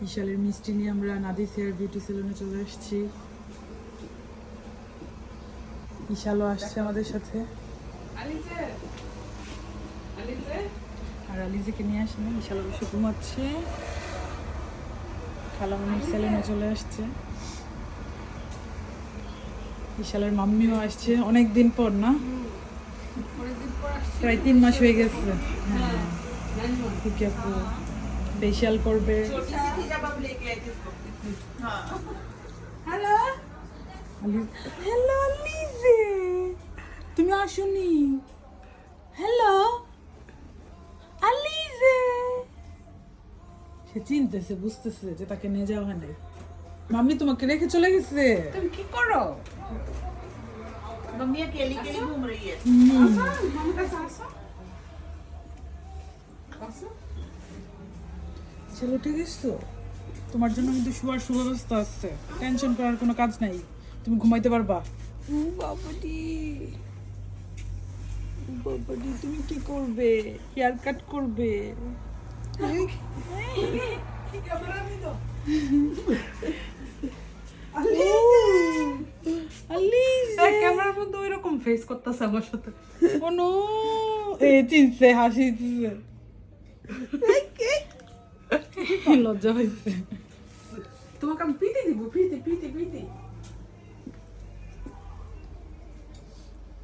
বিশালের মিষ্টি নিয়ে আমরা নাদিস হেয়ার বিউটি সেলুনে চলে এসেছি বিশালও আসছে আমাদের সাথে। আর আলিজেকে নিয়ে আসেনি বিশাল অবশ্য ঘুমাচ্ছে। খালামনির সেলুনে চলে আসছে। বিশালের মাম্মিও আসছে। অনেক দিন পর না প্রায় তিন মাস হয়ে গেছে। হ্যাঁ। আপু ফেশিয়াল করবে হ্যালো লিজে তুমি আসুনি হ্যালো আলিজে সে চিনতেছে বুঝতেছে যে তাকে নিয়ে যাওয়া হয় নাই মাম্মি তোমাকে রেখে চলে গেছে तुम की करो मम्मी अकेली अकेली घूम रही है ছেলে উঠে গেছ তোমার জন্য কিন্তু শোয়ার সুব্যবস্থা আছে। টেনশন করার কোনো কাজ নাই। তুমি ঘুমাইতে পারবা। ও বাবাটি বাবাটি তুমি কি করবে? হেয়ার কাট করবে? ক্যামেরার মধ্যে ওই ফেস করতেছে আমার সাথে। কোনো এ চিনছে হাসি লজ্জা হয়েছে তোমাকে আমি পিটি দিব পিটি পিটি পিটি।